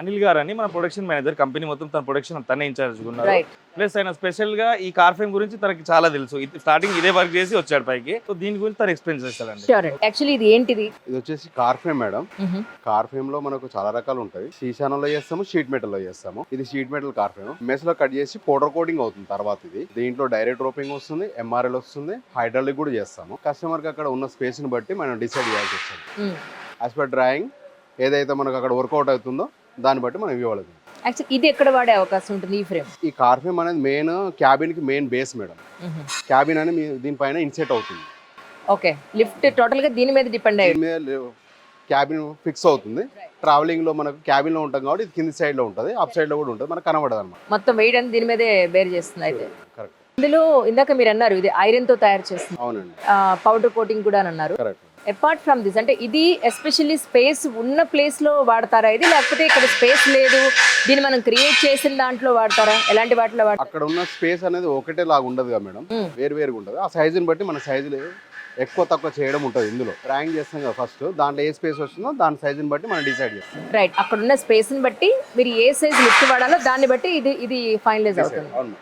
అనిల్ గారు అని మన ప్రొడక్షన్ మేనేజర్ కంపెనీ మొత్తం తన ప్రొడక్షన్ తనే ఇన్ఛార్జ్ ఉన్నారు. రైట్ ప్లస్ ఆయన స్పెషల్గా ఈ కార్ ఫ్రేమ్ గురించి తనకి చాలా తెలుసు. స్టార్టింగ్ ఇదే వర్క్ చేసి వచ్చాడు పైకి. సో దీని గురించి తను ఎక్స్ప్లెయిన్ చేస్తాడండి. యాక్చువల్లీ ఇది ఏంటిది? ఇది వచ్చేసి కార్ ఫ్రేమ్ మేడం. కార్ ఫ్రేమ్లో మనకు చాలా రకాలు ఉంటాయి. సీసానంలో చేస్తాము షీట్ మెటల్లో చేస్తాము. ఇది షీట్ మెటల్ కార్ ఫ్రేమ్ మెస్లో కట్ చేసి పౌడర్ కోటింగ్ అవుతుంది తర్వాత ఇది. దీంట్లో డైరెక్ట్ రోపింగ్ వస్తుంది ఎంఆర్ఎల్ వస్తుంది. హైడ్రాలిక్ కూడా చేస్తాము. కస్టమర్కి అక్కడ ఉన్న స్పేస్ని బట్టి మనం డిసైడ్ చేయాల్సి వస్తుంది. యాజ్ పర్ డ్రాయింగ్ ఏదైతే మనకు అక్కడ వర్కౌట్ అవుతుందో దాన్ని బట్టి మనం ఇవ్వాలి యాక్చువల్లీ ఇది ఎక్కడ వాడే అవకాశం ఉంటుంది ఈ ఫ్రేమ్? ఈ కార్ ఫ్రేమ్ అనేది మెయిన్ క్యాబిన్కి మెయిన్ బేస్ మేడం. క్యాబిన్ అని మీ దీనిపైన ఇన్సెట్ అవుతుంది. ఓకే. లిఫ్ట్ టోటల్గా దీని మీద డిపెండ్ అయ్యి దీని మీద క్యాబిన్ ఫిక్స్ అవుతుంది. ట్రావెలింగ్లో మనకు క్యాబిన్లో ఉంటాం కాబట్టి ఇది కింది సైడ్లో ఉంటుంది అప్ సైడ్లో కూడా ఉంటుంది మనకు కనబడదు అనమాట మొత్తం వేయడానికి దీని మీదే బేర్ చేస్తుంది అయితే. కరెక్ట్ ఇందులో ఇందాక మీరు అన్నారు ఇది ఐరన్తో తయారు చేస్తుంది. అవునండి. పౌడర్ కోటింగ్ కూడా అని అన్నారు. అపార్ట్ ఫ్రమ్ దిస్ అంటే ఇది ఎస్పెషల్లీ స్పేస్ ఉన్న ప్లేస్లో వాడతారా ఇది? లేకపోతే ఇక్కడ స్పేస్ లేదు దీన్ని మనం క్రియేట్ చేసిన దాంట్లో వాడతారా? ఎలాంటి వాటిలో వాడతారా అక్కడ ఉన్న స్పేస్ అనేది ఒకటే లాగా ఉండదు కదా మేడం. వేరు వేరుగా ఉంటుంది ఆ సైజుని బట్టి మన సైజులు ఎక్కువ తక్కువ చేయడం ఉంటుంది ఇందులో. డ్రాయింగ్ చేస్తాం కదా ఫస్ట్ దాంట్లో ఏ స్పేస్ వస్తుందో దాని సైజుని బట్టి మనం డిసైడ్ చేస్తాం. రైట్ అక్కడ ఉన్న స్పేస్ని బట్టి మీరు ఏ సైజ్ లిఫ్ట్ వాడాలో దాన్ని బట్టి ఇది ఇది ఫైనలైజ్ అవుతుంది. అవును.